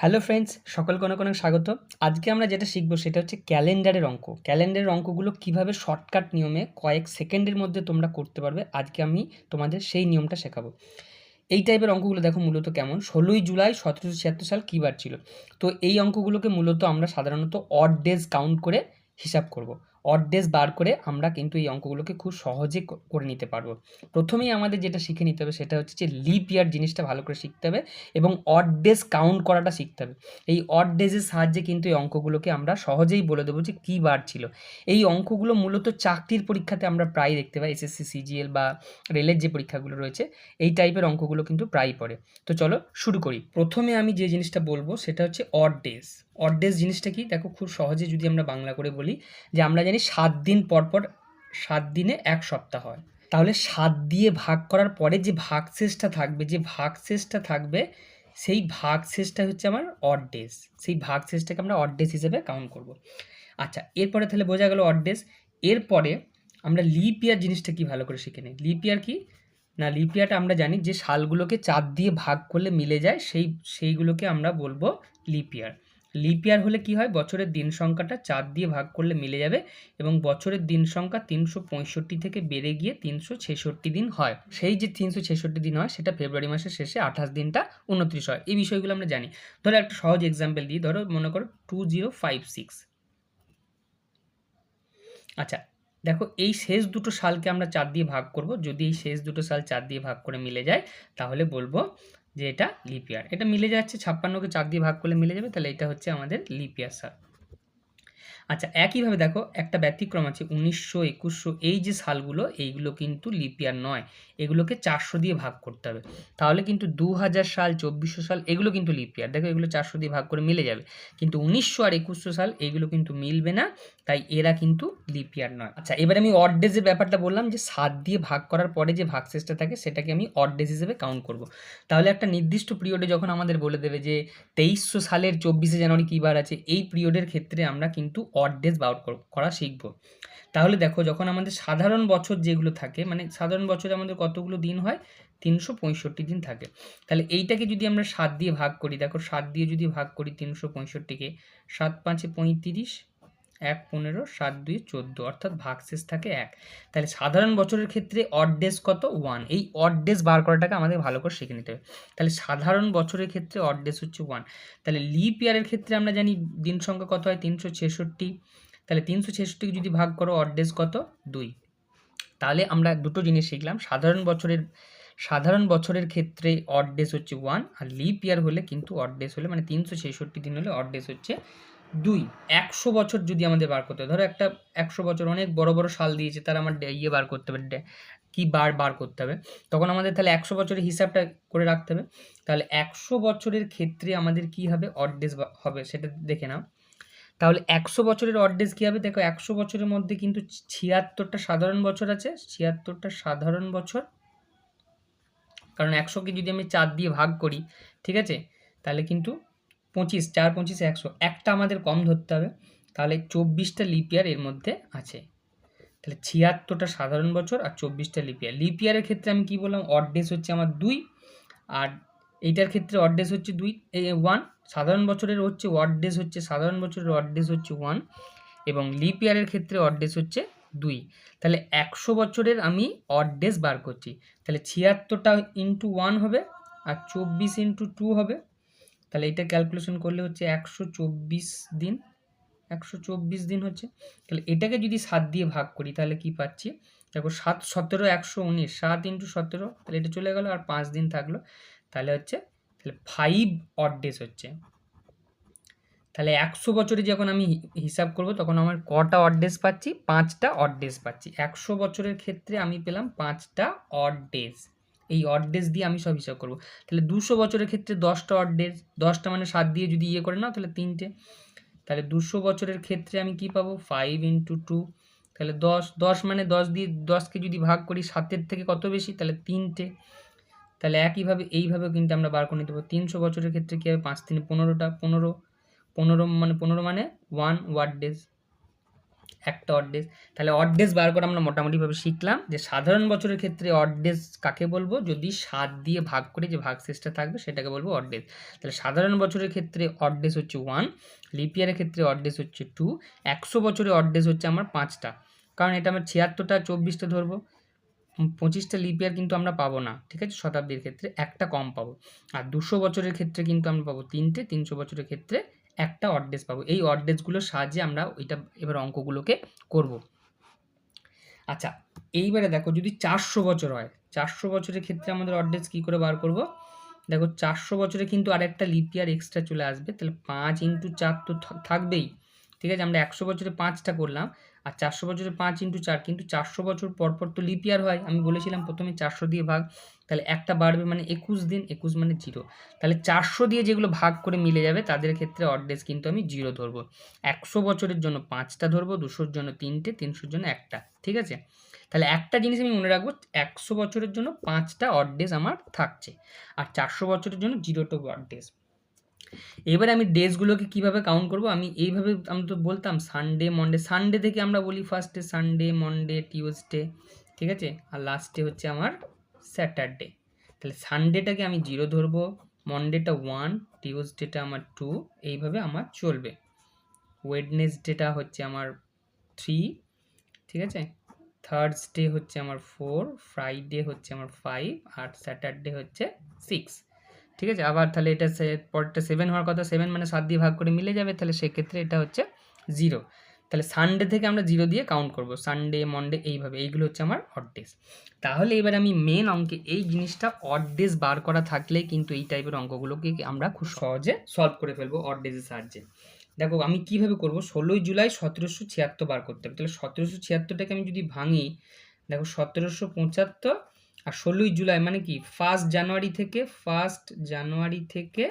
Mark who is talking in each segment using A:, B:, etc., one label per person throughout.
A: Hello friends সকলকে অনেক অনেক স্বাগত। আজকে আমরা যেটা শিখব সেটা হচ্ছে ক্যালেন্ডারের অঙ্ক। ক্যালেন্ডারের অঙ্কগুলো কীভাবে শর্টকাট নিয়মে কয়েক সেকেন্ডের মধ্যে তোমরা করতে পারবে, আজকে আমি তোমাদের সেই নিয়মটা শেখাবো। এই টাইপের অঙ্কগুলো দেখো মূলত কেমন? ষোলোই জুলাই সতেরোশো ছিয়াত্তর সাল কী বার ছিল? তো এই অঙ্কগুলোকে মূলত আমরা সাধারণত অড ডেজ কাউন্ট করে হিসাব করব। অড ডেজ বার করে আমরা কিন্তু এই অঙ্কগুলোকে খুব সহজে করে নিতে পারব। প্রথমেই আমাদের যেটা শিখে নিতে হবে সেটা হচ্ছে যে লিপ ইয়ার জিনিসটা ভালো করে শিখতে হবে এবং অড ডেজ কাউন্ট করাটা শিখতে হবে। এই অড ডেজের সাহায্যে কিন্তু এই অঙ্কগুলোকে আমরা সহজেই বলে দেবো যে কী বার ছিল। এই অঙ্কগুলো মূলত চাকরির পরীক্ষাতে আমরা প্রায় দেখতে পাই এসএসসি সিজিএল বা রেলের যে পরীক্ষাগুলো রয়েছে, এই টাইপের অঙ্কগুলো কিন্তু প্রায়ই পড়ে। তো চলো শুরু করি। প্রথমে আমি যে জিনিসটা বলব সেটা হচ্ছে অড অড ডেজ জিনিসটা কি? দেখো খুব সহজে যদি আমরা বাংলা করে বলি যে আমরা জানি সাত দিন পর পর সাত দিনে এক সপ্তাহ হয়। তাহলে সাত দিয়ে ভাগ করার পরে যে ভাগশেষটা থাকবে, যে ভাগশেষটা থাকবে, সেই ভাগশেষটা হচ্ছে আমার অড সেই ভাগশেষটাকে আমরা অড হিসেবে কাউন্ট করব। আচ্ছা এরপরে তাহলে বোঝা গেল অড এরপরে আমরা লিপ ইয়ার জিনিসটা কি ভালো করে শিখে নিই? লিপ ইয়ার কি? না লিপ ইয়ারটা আমরা জানি যে সালগুলোকে চার দিয়ে ভাগ করলে মিলে যায়, সেই, সেইগুলোকে আমরা বলব লিপ ইয়ার লিপ ইয়ার হলে কি হয়? বছরের দিন সংখ্যাটা চার দিয়ে ভাগ করলে মিলে যাবে এবং বছরের দিন সংখ্যা তিনশো পঁয়ষট্টি থেকে বেড়ে গিয়ে তিনশো ছেষট্টি দিন হয়। সেই যে তিনশো ছেষট্টি দিন হয়, সেটা ফেব্রুয়ারি মাসের শেষে আঠাশ দিনটা উনত্রিশ হয়। এই বিষয়গুলো আমরা জানি। ধরো একটা সহজ এক্সাম্পল দিই। ধরো মনে করো টু জিরো ফাইভ সিক্স আচ্ছা দেখো এই শেষ দুটো সালকে আমরা চার দিয়ে ভাগ করব। যদি এই শেষ দুটো সাল চার দিয়ে ভাগ করে মিলে যায়, তাহলে বলব যে এটা লিপ ইয়ার এটা মিলে যাচ্ছে ছাপ্পান্নকে চার দিয়ে ভাগ করলে মিলে যাবে, তাহলে এটা হচ্ছে আমাদের লিপ ইয়ার সাল আচ্ছা একইভাবে দেখো, একটা ব্যতিক্রম আছে, উনিশশো একুশশো, এই যে সালগুলো, এইগুলো কিন্তু লিপ ইয়ার নয়। এগুলোকে চারশো দিয়ে ভাগ করতে হবে। তাহলে কিন্তু দু হাজার সাল, চব্বিশশো সাল, এগুলো কিন্তু লিপ ইয়ার দেখো, এগুলো চারশো দিয়ে ভাগ করে মিলে যাবে। কিন্তু উনিশশো আর একুশশো সাল এইগুলো কিন্তু মিলবে না। তাই এরা কিন্তু লিপ ইয়ার নয়। আচ্ছা এবার আমি অড ডেজের ব্যাপারটা বললাম যে, সাত দিয়ে ভাগ করার পরে যে ভাগশেষটা থাকে, সেটাকে আমি অড ডেজ হিসেবে কাউন্ট করব। তাহলে একটা নির্দিষ্ট পিরিয়ডে যখন আমাদের বলে দেবে যে, তেইশশো সালের চব্বিশে জানুয়ারি কী বার আছে, এই পিরিয়ডের ক্ষেত্রে আমরা কিন্তু অড ডেজ কর- করা শিখব। তাহলে দেখো, যখন আমাদের সাধারণ বছর যেগুলো থাকে মানে সাধারণ বছরে আমাদের কতগুলো দিন হয়? তিনশো পঁয়ষট্টি দিন থাকে। তাহলে এইটাকে যদি আমরা সাত দিয়ে ভাগ করি, দেখো, সাত দিয়ে যদি ভাগ করি তিনশো পঁয়ষট্টিকে, সাত পাঁচে পঁয়ত্রিশ এক, পনেরো, সাত, দুই, চোদ্দ, অর্থাৎ ভাগশেষ থাকে এক। তাহলে সাধারণ বছরের ক্ষেত্রে অড ডেজ কত? ওয়ান এই অড ডেজ বার করাটাকে আমাদের ভালো করে শিখে নিতে হবে। তাহলে সাধারণ বছরের ক্ষেত্রে অড ডেজ হচ্ছে ওয়ান তাহলে লিপ ইয়ারের ক্ষেত্রে আমরা জানি দিন সংখ্যা কত হয়? তিনশো ছেষট্টি। তাহলে তিনশো ছেষট্টিকে যদি ভাগ করো অড ডেজ কত? দুই। তাহলে আমরা দুটো জিনিস শিখলাম। সাধারণ বছরের সাধারণ বছরের ক্ষেত্রে অড ডেজ হচ্ছে ওয়ান আর লিপ ইয়ার হলে কিন্তু অড ডেজ হলে মানে তিনশো ছেষট্টি দিন হলে অড ডেজ হচ্ছে দুই, একশো বছর যদি আমাদের বার করতে হয়। ধরো একটা একশো বছর অনেক বড় বড় সাল দিয়েছে, তার আমার ইয়ে বার করতে হবে কি বার বার করতে হবে। তখন আমাদের তাহলে একশো বছরের হিসাবটা করে রাখতে হবে। তাহলে একশো বছরের ক্ষেত্রে আমাদের কি হবে? অড ডেজ হবে, সেটা দেখে নাও। তাহলে একশো বছরের অড ডেজ কী হবে? দেখো একশো বছরের মধ্যে কিন্তু ছিয়াত্তরটা সাধারণ বছর আছে। ছিয়াত্তরটা সাধারণ বছর, কারণ একশোকে যদি আমি চার দিয়ে ভাগ করি, ঠিক আছে? তাহলে কিন্তু পঁচিশ, চার, পঁচিশ, একশো, একটা আমাদের কম ধরতে হবে। তাহলে চব্বিশটা লিপিয়ার এর মধ্যে আছে। তাহলে ছিয়াত্তরটা সাধারণ বছর আর চব্বিশটা লিপিয়ার লিপিয়ারের ক্ষেত্রে আমি কি বললাম? অড ডেজ হচ্ছে আমার দুই আর এইটার ক্ষেত্রে অড ডেজ হচ্ছে দুই ওয়ান সাধারণ বছরের হচ্ছে অড ডেজ হচ্ছে, সাধারণ বছরের অড ডেজ হচ্ছে ওয়ান এবং লিপ ইয়ারের ক্ষেত্রে অড ডেজ হচ্ছে দুই। তাহলে একশো বছরের আমি অড ডেজ বার করছি। তাহলে ছিয়াত্তরটা ইন্টু ওয়ান হবে আর চব্বিশ ইন্টু টু হবে। তাহলে এটা ক্যালকুলেশন করলে হচ্ছে একশো চব্বিশ দিন, একশো চব্বিশ দিন হচ্ছে, তাহলে এটাকে যদি সাত দিয়ে ভাগ করি তাহলে কি পাচ্ছি? দেখো সাত সতেরো, একশো উনিশ, সাত ইন্টু সতেরো, তাহলে এটা চলে গেলো আর পাঁচ দিন থাকল, তাহলে হচ্ছে, তাহলে ফাইভ অড ডেজ হচ্ছে। তাহলে একশো বছরে যখন আমি হিসাব করব তখন আমার কটা অড ডেজ পাচ্ছি? পাঁচটা অড ডেজ পাচ্ছি। একশো বছরের ক্ষেত্রে আমি পেলাম পাঁচটা অড ডেজ এই অড ডেজ দিয়ে আমি সব হিসাব করব। তাহলে দুশো বছরের ক্ষেত্রে দশটা অড ডেজ দশটা মানে সাত দিয়ে যদি ইয়ে করে নাও, তাহলে তিনটে। তাহলে দুশো বছরের ক্ষেত্রে আমি কি পাবো? ফাইভ ইন্টু টু তাহলে দশ দশ মানে দশ দিয়ে দশকে যদি ভাগ করি, সাতের থেকে কত বেশি? তাহলে তিনটে। তাহলে একইভাবে, এইভাবে কিন্তু আমরা বার করে নিতে পারব। তিনশো বছরের ক্ষেত্রে কী হবে? পাঁচ তিনে পনেরোটা, পনেরো। পনেরো মানে পনেরো মানে ওয়ান ওয়ার্ড ডেজ একটা অড ডেজ তাহলে অড ডেজ বার করে আমরা মোটামুটিভাবে শিখলাম যে সাধারণ বছরের ক্ষেত্রে অড ডেজ কাকে বলব? যদি সাত দিয়ে ভাগ করে যে ভাগ শেষটা থাকবে সেটাকে বলব অড ডেজ তাহলে সাধারণ বছরের ক্ষেত্রে অড ডেজ হচ্ছে ওয়ান লিপিয়ারের ক্ষেত্রে অড ডেজ হচ্ছে টু একশো বছরে অড ডেজ হচ্ছে আমার পাঁচটা। কারণ এটা আমার ছিয়াত্তরটা, চব্বিশটা ধরবো। পঁচিশটা লিপিয়ার কিন্তু আমরা পাবো না, ঠিক আছে? শতাব্দীর ক্ষেত্রে একটা কম পাবো। আর দুশো বছরের ক্ষেত্রে কিন্তু আমরা পাবো তিনটে, তিনশো বছরের ক্ষেত্রে একটা অড্ডেস পাবো। এই অড্ডেসগুলোর সাহায্যে আমরা ওইটা এবার অঙ্কগুলোকে করব। আচ্ছা এইবারে দেখো যদি চারশো বছর হয়, চারশো বছরের ক্ষেত্রে আমাদের অড্ডেস কী করে বার করব? দেখো চারশো বছরে কিন্তু আরেকটা লিপিয়ার এক্সট্রা চলে আসবে, তাহলে পাঁচ ইন্টু চার তো থাকবেই। ঠিক আছে, আমরা একশো বছরে পাঁচটা করলাম, আর চারশো বছরে পাঁচ ইন্টু চার কিন্তু চারশো বছর পর পর তো লিপিয়ার হয়। আমি বলেছিলাম প্রথমে চারশো দিয়ে ভাগ, তাহলে একটা বাড়বে মানে একুশ দিন, একুশ মানে জিরো তাহলে চারশো দিয়ে যেগুলো ভাগ করে মিলে যাবে, তাদের ক্ষেত্রে অড্রেস কিন্তু আমি জিরো ধরবো। একশো বছরের জন্য পাঁচটা ধরবো, দুশোর জন্য তিনটে, তিনশোর জন্য একটা, ঠিক আছে? তাহলে একটা জিনিস আমি মনে রাখব, একশো বছরের জন্য পাঁচটা অড্রেস আমার থাকছে, আর চারশো বছরের জন্য জিরোটা অড্রেস এবারে আমি ডেজগুলোকে কীভাবে কাউন্ট করব? আমি এইভাবে আমি তো বলতাম সানডে মন্ডে সানডে থেকে আমরা বলি ফার্স্টে সানডে মন্ডে টিউসডে ঠিক আছে? আর লাস্টে হচ্ছে আমার স্যাটারডে তাহলে সানডেটাকে আমি জিরো ধরবো মন্ডেটা ওয়ান টিউসডেটা আমার টু এইভাবে আমার চলবে। ওয়েডনেসডেটা হচ্ছে আমার থ্রি ঠিক আছে? থার্সডে হচ্ছে আমার ফোর ফ্রাইডে হচ্ছে আমার ফাইভ আর স্যাটারডে হচ্ছে সিক্স ঠিক আছে? আবার তাহলে এটা সে, পরেরটা সেভেন হওয়ার কথা সেভেন মানে সাত দিয়ে ভাগ করে মিলে যাবে, তাহলে সেক্ষেত্রে এটা হচ্ছে জিরো তাহলে সানডে থেকে আমরা জিরো দিয়ে কাউন্ট করব। সানডে মন্ডে এইভাবে, এইগুলো হচ্ছে আমার অড ডেজ তাহলে এবার আমি মেন অঙ্কে, এই জিনিসটা অড ডেজ বার করা থাকলে কিন্তু এই টাইপের অঙ্কগুলোকে আমরা খুব সহজে সলভ করে ফেলব অড ডেজের সাহায্যে। দেখো, আমি কীভাবে করব? ষোলোই জুলাই সতেরোশো ছিয়াত্তর বার করতে হবে। তাহলে সতেরোশো ছিয়াত্তরটাকে আমি যদি ভাঙি, দেখো সতেরোশো পঁচাত্তর আর ষোলোই জুলাই মানে কি? ফার্স্ট জানুয়ারি থেকে ফার্স্ট জানুয়ারি থেকে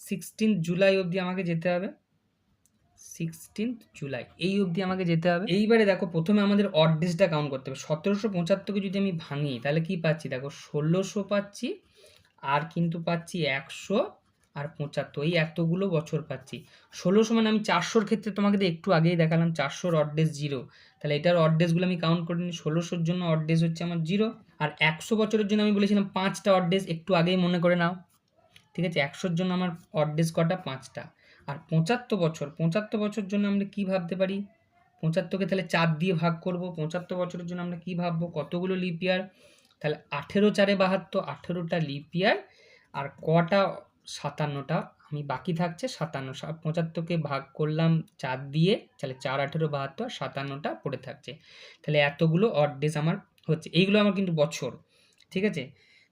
A: সিক্সটিন্থ জুলাই অবধি আমাকে যেতে হবে। সিক্সটিন্থ জুলাই এই অবধি আমাকে যেতে হবে। এইবারে দেখো, প্রথমে আমাদের অড ডেজটা কাউন্ট করতে হবে। সতেরোশো পঁচাত্তরকে যদি আমি ভাঙি, তাহলে কি পাচ্ছি? দেখো, ষোলোশো পাচ্ছি, আর কিন্তু পাচ্ছি একশো আর পঁচাত্তর, এই এতগুলো বছর পাচ্ছি। ষোলোশো মানে আমি চারশোর ক্ষেত্রে তোমাকে একটু আগেই দেখালাম, চারশোর অড ডেজ জিরো তাহলে এটার অড ডেজগুলো আমি কাউন্ট করে নিই, ষোলোশোর জন্য অড ডেজ হচ্ছে আমার জিরো আর একশো বছরের জন্য আমি বলেছিলাম পাঁচটা অড ডেজ একটু আগেই মনে করে নাও। ঠিক আছে, একশোর জন্য আমার অড ডেজ কটা? পাঁচটা। আর পঁচাত্তর বছর পঁচাত্তর বছর জন্য আমরা কি ভাবতে পারি? পঁচাত্তরকে তাহলে চার দিয়ে ভাগ করব, পঁচাত্তর বছরের জন্য আমরা কি ভাববো? কতগুলো লিপ ইয়ার তাহলে আঠেরো চারে বাহাত্তর, আঠেরোটা লিপ ইয়ার আর কটা সাতান্নটা, আমি বাকি থাকছে সাতান্ন পঁচাত্তরকে ভাগ করলাম চার দিয়ে, তাহলে চার, আঠেরো, বাহাত্তর, সাতান্নটা পড়ে থাকছে। তাহলে এতগুলো অড ডেজ আমার হচ্ছে, এইগুলো আমার কিন্তু বছর, ঠিক আছে?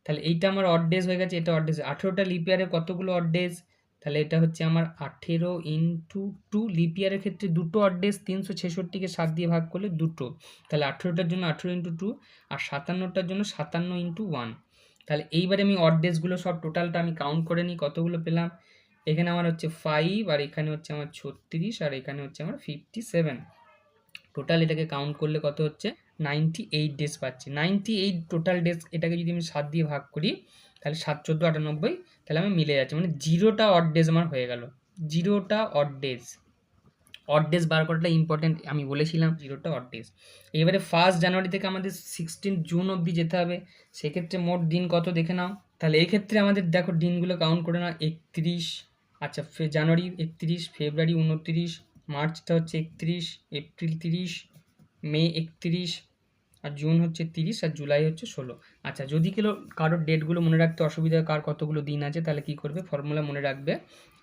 A: তাহলে এইটা আমার অড ডেজ হয়ে গেছে, এটা অড ডেজ আঠেরোটা লিপ ইয়ারে কতগুলো অড ডেজ তাহলে এটা হচ্ছে আমার আঠেরো ইন্টু টু লিপ ইয়ারের ক্ষেত্রে দুটো অড ডেজ তিনশো ছেষট্টিকে সাত দিয়ে ভাগ করলে দুটো। তাহলে আঠেরোটার জন্য আঠেরো ইন্টু টু আর সাতান্নটার জন্য সাতান্ন ইন্টু ওয়ান তাহলে এইবারে আমি অড ডেজগুলো সব টোটালটা আমি কাউন্ট করে নিই, কতগুলো পেলাম? এখানে আমার হচ্ছে ফাইভ আর এখানে হচ্ছে আমার ছত্রিশ আর এখানে হচ্ছে আমার ফিফটি সেভেন টোটাল এটাকে কাউন্ট করলে কত হচ্ছে? নাইনটি এইট ডেজ পাচ্ছি। নাইনটি এইট টোটাল ডেজ এটাকে যদি আমি সাত দিয়ে ভাগ করি, তাহলে সাত চোদ্দ আটানব্বই, তাহলে আমি মিলে যাচ্ছে। মানে জিরোটা অড ডেজ আমার হয়ে গেল। জিরোটা অড ডেজ অড ডেস বার করাটা ইম্পর্টেন্ট আমি বলেছিলাম জিরোটা অড ডেস এবারে ফার্স্ট জানুয়ারি থেকে আমাদের সিক্সটিন জুন অবধি যেতে হবে, সেক্ষেত্রে মোট দিন কত দেখে নাও। তাহলে এক্ষেত্রে ক্ষেত্রে আমাদের দেখো দিনগুলো কাউন্ট করে নাও, একত্রিশ আচ্ছা জানুয়ারি একত্রিশ ফেব্রুয়ারি উনত্রিশ মার্চটা হচ্ছে একত্রিশ এপ্রিল তিরিশ মে একত্রিশ আর জুন হচ্ছে তিরিশ আর জুলাই হচ্ছে ষোলো। আচ্ছা যদি কেউ কারোর ডেটগুলো মনে রাখতে অসুবিধা, কার কতগুলো দিন আছে, তাহলে কি করবে? ফর্মুলা মনে রাখবে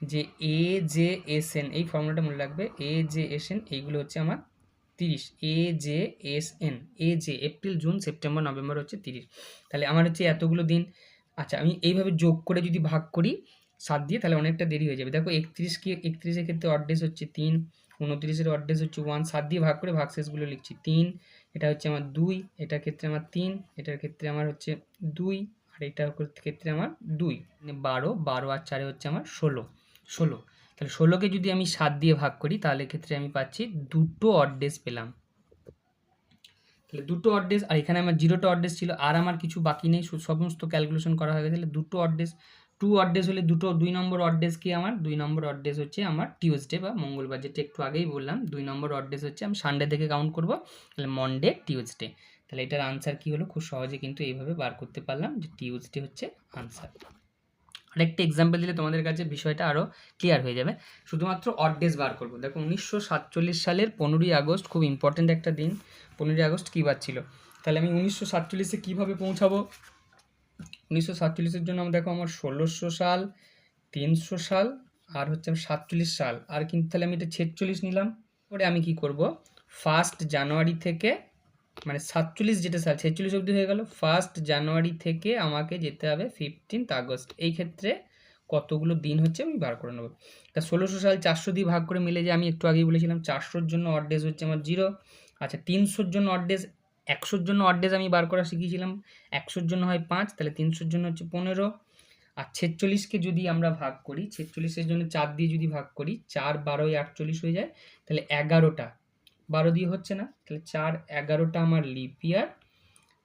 A: যে এ জে এস এন এই ফর্মুলাটা মনে রাখবে এ জে এস এন এইগুলো হচ্ছে আমার তিরিশ। A J S N A J April, June, September, November হচ্ছে তিরিশ। তাহলে আমার হচ্ছে এতগুলো দিন। আচ্ছা আমি এইভাবে যোগ করে যদি ভাগ করি, সাত দিয়ে, তাহলে অনেকটা দেরি হয়ে যাবে। দেখো, একত্রিশ কি, একত্রিশের ক্ষেত্রে অড্রেস হচ্ছে তিন, উনত্রিশের অড্রেস হচ্ছে ওয়ান, সাত দিয়ে ভাগ করে ভাগশেষগুলো লিখছি। তিন এটা হচ্ছে আমার দুই, এটার ক্ষেত্রে আমার তিন, এটার ক্ষেত্রে আমার হচ্ছে দুই, আর এটার ক্ষেত্রে আমার দুই মানে বারো বারো আর চারে হচ্ছে আমার ষোলো ষোলো। তাহলে ষোলোকে যদি আমি সাত দিয়ে ভাগ করি, তাহলে ক্ষেত্রে আমি পাচ্ছি দুটো অড্রেস পেলাম। তাহলে দুটো অড্রেস আর এখানে আমার জিরোটা অড্রেস ছিল, আর আমার কিছু বাকি নেই সমস্ত ক্যালকুলেশন করা হয়ে গেছে, তাহলে দুটো অড্রেস টু অড ডেজ হলে দুটো, দুই নম্বর অড ডেজ কি আমার? দুই নম্বর অড ডেজ হচ্ছে আমার টিউসডে বা মঙ্গলবার, যেটা একটু আগেই বললাম। দুই নম্বর অড ডেজ হচ্ছে আমি সানডে থেকে কাউন্ট করব। তাহলে মনডে টিউসডে তাহলে এটার আনসার কি হলো? খুব সহজে কিন্তু এইভাবে বার করতে পারলাম যে টিউসডে হচ্ছে আনসার আরেকটি এক্সাম্পল দিলে তোমাদের কাছে বিষয়টা আরও ক্লিয়ার হয়ে যাবে। শুধুমাত্র অড ডেজ বার করব। দেখো, উনিশশো সাতচল্লিশ সালের পনেরোই আগস্ট খুব ইম্পর্ট্যান্ট একটা দিন। পনেরোই আগস্ট কী বার ছিল? তাহলে আমি উনিশশো সাতচল্লিশে কীভাবে পৌঁছাবো? উনিশশো সাতচল্লিশের জন্য আমরা দেখো আমার ষোলোশো সাল, তিনশো সাল আর হচ্ছে আমার সাতচল্লিশ সাল। আর কিন্তু তাহলে আমি এটা ছেচল্লিশ নিলাম। পরে আমি কি করব? ফার্স্ট জানুয়ারি থেকে মানে সাতচল্লিশ যেটা সাল, ছেচল্লিশ অবধি হয়ে গেল। ফার্স্ট জানুয়ারি থেকে আমাকে যেতে হবে ফিফটিন্থ আগস্ট। এই ক্ষেত্রে কতগুলো দিন হচ্ছে আমি বার করে নেব। তা ষোলোশো সাল চারশো দিয়ে ভাগ করে মিলে যে আমি একটু আগেই বলেছিলাম, চারশোর জন্য অড হচ্ছে আমার জিরো আচ্ছা তিনশোর জন্য অড একশোর জন্য অড ডেজ আমি বার করা শিখিয়েছিলাম। একশোর জন্য হয় পাঁচ, তাহলে তিনশোর জন্য হচ্ছে পনেরো। আর ছেচল্লিশকে যদি আমরা ভাগ করি, ছেচল্লিশের জন্য চার দিয়ে যদি ভাগ করি, চার বারোই আটচল্লিশ হয়ে যায়, তাহলে এগারোটা। বারো দিয়ে হচ্ছে না, তাহলে চার এগারোটা আমার লিপ ইয়ার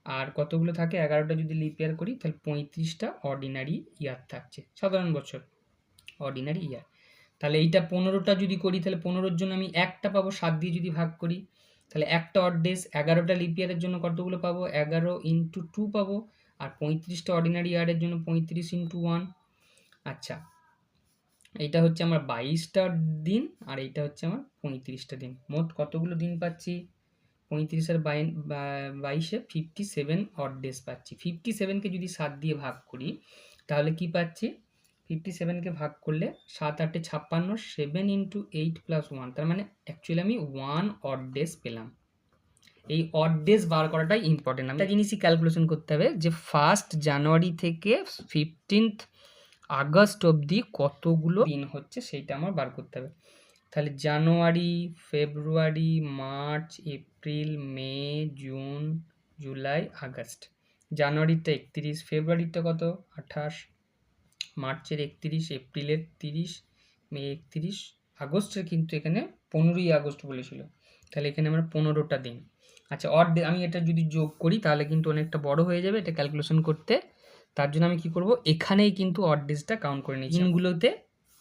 A: আর কতগুলো থাকে? এগারোটা যদি লিপ ইয়ার করি, তাহলে পঁয়ত্রিশটা অর্ডিনারি ইয়ার থাকছে। সাধারণ বছর অর্ডিনারি ইয়ার তাহলে এইটা পনেরোটা যদি করি, তাহলে পনেরোর জন্য আমি একটা পাবো, সাত দিয়ে যদি ভাগ করি। তাহলে একটা অড ডেজ এগারোটা লিপ ইয়ারের জন্য কতগুলো পাবো? এগারো ইন্টু টু পাবো। আর পঁয়ত্রিশটা অর্ডিনারি ইয়ারের জন্য পঁয়ত্রিশ ইন্টু ওয়ান আচ্ছা এইটা হচ্ছে আমার বাইশটা দিন আর এইটা হচ্ছে আমার পঁয়ত্রিশটা দিন। মোট কতগুলো দিন পাচ্ছি? পঁয়ত্রিশ আর বাই বাইশে ফিফটি সেভেন অড ডেজ পাচ্ছি। ফিফটি সেভেনকে যদি সাত দিয়ে ভাগ করি, তাহলে কি পাচ্ছি? ফিফটি সেভেনকে ভাগ করলে সাত আটে ছাপ্পান্ন seven into eight plus one তার মানে অ্যাকচুয়ালি আমি ওয়ান অড ডেজ পেলাম। এই অড ডেজ বার করাটাই ইম্পর্টেন্ট একটা জিনিসই ক্যালকুলেশন করতে হবে যে ফার্স্ট জানুয়ারি থেকে ফিফটিন্থ আগস্ট অবধি কতগুলো দিন হচ্ছে সেইটা আমার বার করতে হবে। তাহলে January February March April May June July August জানুয়ারিটা একত্রিশ ফেব্রুয়ারিটা কত? আঠাশ। মার্চের একত্রিশ এপ্রিলের তিরিশ মে একত্রিশ আগস্টের কিন্তু এখানে পনেরোই আগস্ট বলেছিল। তাহলে এখানে আমরা পনেরোটা দিন। আচ্ছা অড আমি এটা যদি যোগ করি তাহলে কিন্তু অনেকটা বড় হয়ে যাবে এটা ক্যালকুলেশন করতে। তার জন্য আমি কি করব? এখানেই কিন্তু অড ডেজটা কাউন্ট করে নিই দিনগুলোতে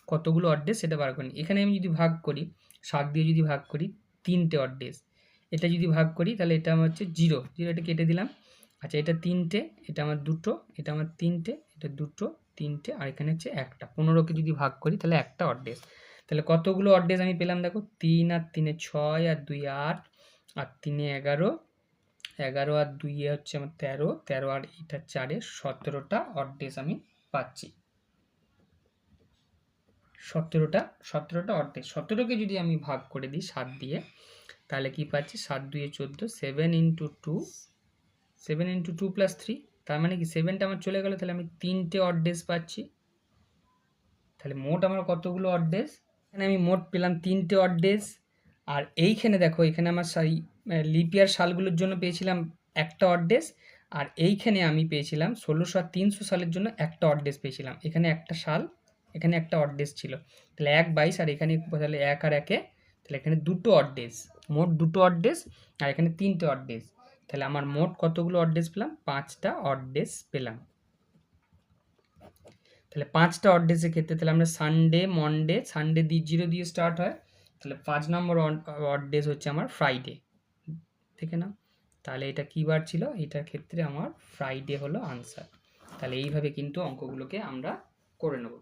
A: কতগুলো অড ডেজ সেটা বার করে নিই এখানে আমি যদি ভাগ করি সাত দিয়ে যদি ভাগ করি তিনটে অড ডেজ এটা যদি ভাগ করি তাহলে এটা আমার হচ্ছে জিরো জিরো এটা কেটে দিলাম। আচ্ছা এটা তিনটে, এটা আমার দুটো, এটা আমার তিনটে, এটা দুটো, তিনটে, আর এখানে হচ্ছে একটা। পনেরোকে যদি ভাগ করি, তাহলে একটা অড ডেজ তাহলে কতগুলো অড ডেজ আমি পেলাম দেখো? তিন আর তিনে ছয় আর দুই আট, আর তিনে এগারো। এগারো আর দুইয়ে হচ্ছে আমার তেরো তেরো আর এটা চারে সতেরোটা অড ডেজ আমি পাচ্ছি। সতেরোটা সতেরোটা অড ডেজ সতেরোকে যদি আমি ভাগ করে দিই সাত দিয়ে, তাহলে কি পাচ্ছি? সাত দুইয়ে চোদ্দ, seven into two seven into two plus three তার মানে কি সেভেনটা আমার চলে গেলো, তাহলে আমি তিনটে অড পাচ্ছি। তাহলে মোট আমার কতগুলো অড এখানে আমি মোট পেলাম তিনটে অড ডেজ আর এইখানে দেখো, এখানে আমার সাই লিপিয়ার সালগুলোর জন্য পেয়েছিলাম একটা অড ডেজ আর এইখানে আমি পেয়েছিলাম ষোলোশো আর তিনশো সালের জন্য একটা অড পেয়েছিলাম। এখানে একটা সাল, এখানে একটা অড ছিল। তাহলে এক বাইশ, আর এখানে তাহলে এক আর একে, তাহলে এখানে দুটো অড ডেজ মোট দুটো অড ডেজ আর এখানে তিনটে অড তাহলে আমার মোট কতগুলো অড ডেজ পেলাম? পাঁচটা অড ডেজ পেলাম। তাহলে পাঁচটা অড ডেজের ক্ষেত্রে তাহলে আমরা সানডে মনডে সানডে দিয়ে জিরো দিয়ে স্টার্ট হয়। তাহলে পাঁচ নম্বর অড ডেজ হচ্ছে আমার ফ্রাইডে দেখে না তাহলে এটা কী বার ছিল? এটার ক্ষেত্রে আমার ফ্রাইডে হলো আনসার তাহলে এইভাবে কিন্তু অঙ্কগুলোকে আমরা করে নেব।